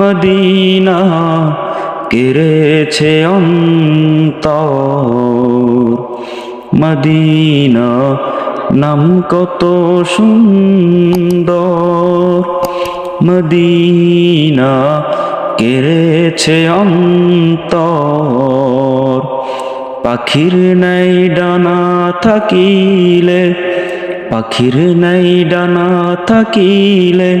Medina কেড়েছে অন্তর। Medina নাম কত সুন্দর। মদিনা কেড়েছে অন্তর। পাখির নাই ডানা থাকিলে, পাখির নাই ডানা থাকিলে